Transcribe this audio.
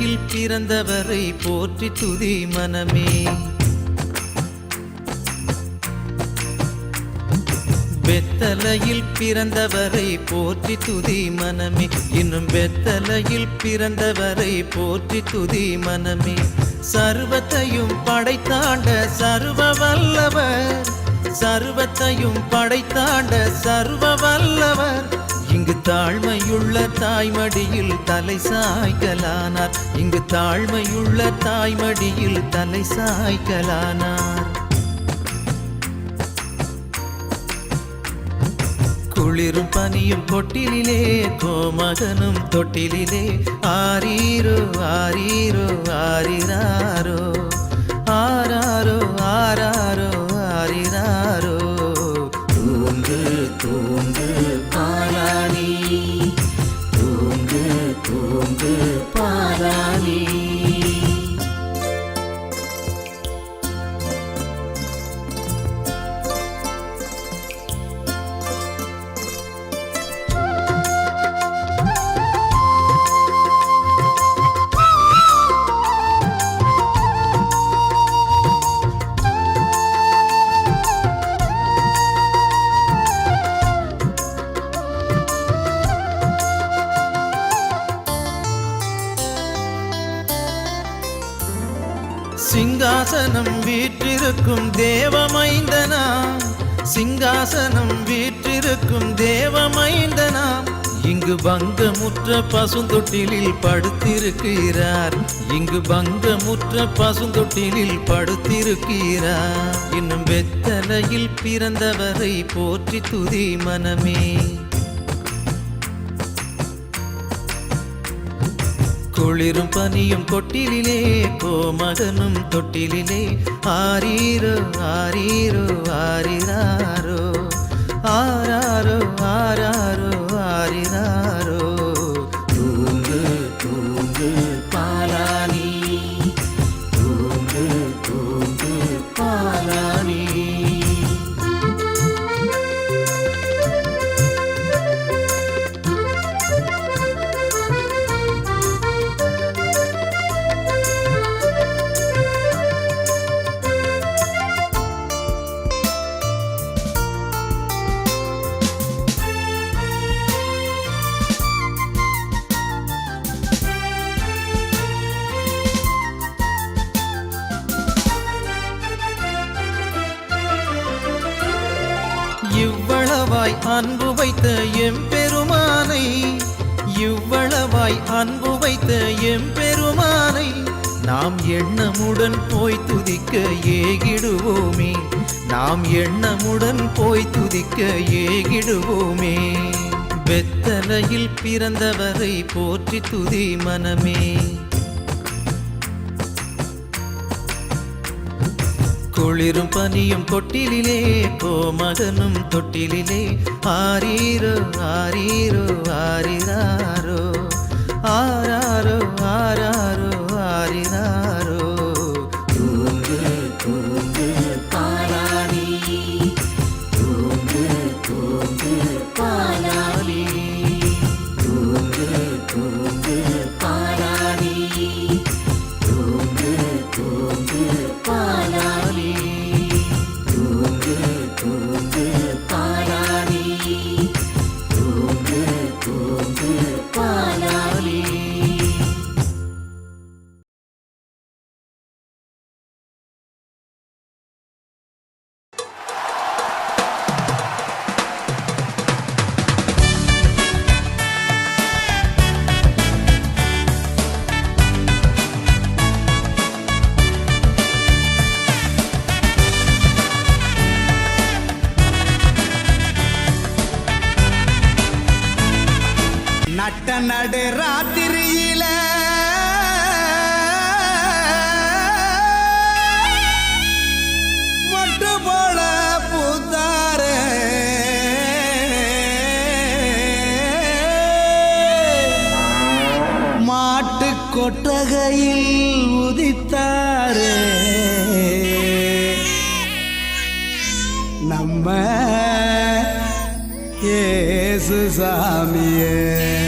உலகில் பிறந்தவரை போற்றி துதி மனமே. வெத்தலையில் பிறந்தவரை போற்றி துதி மனமே. இன்னும் வெத்தலையில் பிறந்தவரை போற்றி துதி மனமே. சர்வத்தையும் படைத்தாண்ட சர்வ வல்லவர். சர்வத்தையும் படைத்தாண்ட சர்வ வல்லவர். இங்கு தாழ்மையுள்ள தாய்மடியில் தலை சாய்க்கலானார் இங்கு தாழ்மையுள்ள தாய்மடியில் தலை சாய்க்கலானார் குளிரும் பனியும் கொட்டிலே கோமகனும் தொட்டிலே ஆரீரோ ஆரீரோ ஆரிராரோ ஆராரோ ஆராரோ ஆரிராரோ. தூங்கு தூங்கு பாலானி சிங்காசனம் வீற்றிருக்கும் தேவமைந்தனா? சிங்காசனம் வீற்றிருக்கும் தேவமைந்தனா? இங்கு பங்கமுற்ற பசுந்தொட்டிலில் படுத்திருக்கிறார். இங்கு பங்கமுற்ற பசுந்தொட்டிலில் படுத்திருக்கிறார். இன்னும் வெத்தலையில் பிறந்தவரை போற்றி துதி மனமே. குளிரும் பனியும் கொட்டிலே கோமகனும் தொட்டிலே ஆரீரோ ஆரீரோ ஆரிராரோ. ஆராரோ ஆராரோ ஆரிராரோ. இவ்வளவாய் அன்பு வைத்த எம்பெருமானை இவ்வளவாய் அன்பு வைத்த எம்பெருமானை நாம் எண்ணமுடன் போய் துதிக்க ஏகிடுவோமே. நாம் எண்ணமுடன் போய் துதிக்க ஏகிடுவோமே. வெத்தலையில் பிறந்தவரை போற்றி துதி மனமே. குளிரும் பனியும் கொட்டிலே கோமகனும் தொட்டிலே ஆரீரோ ஆரீரோ ஆரிராரோ. ஆராரோ ஆராரோ ஆரிராரோ. கொட்டகையில் உதித்தாரே. நம்ம ஏசு சாமியே.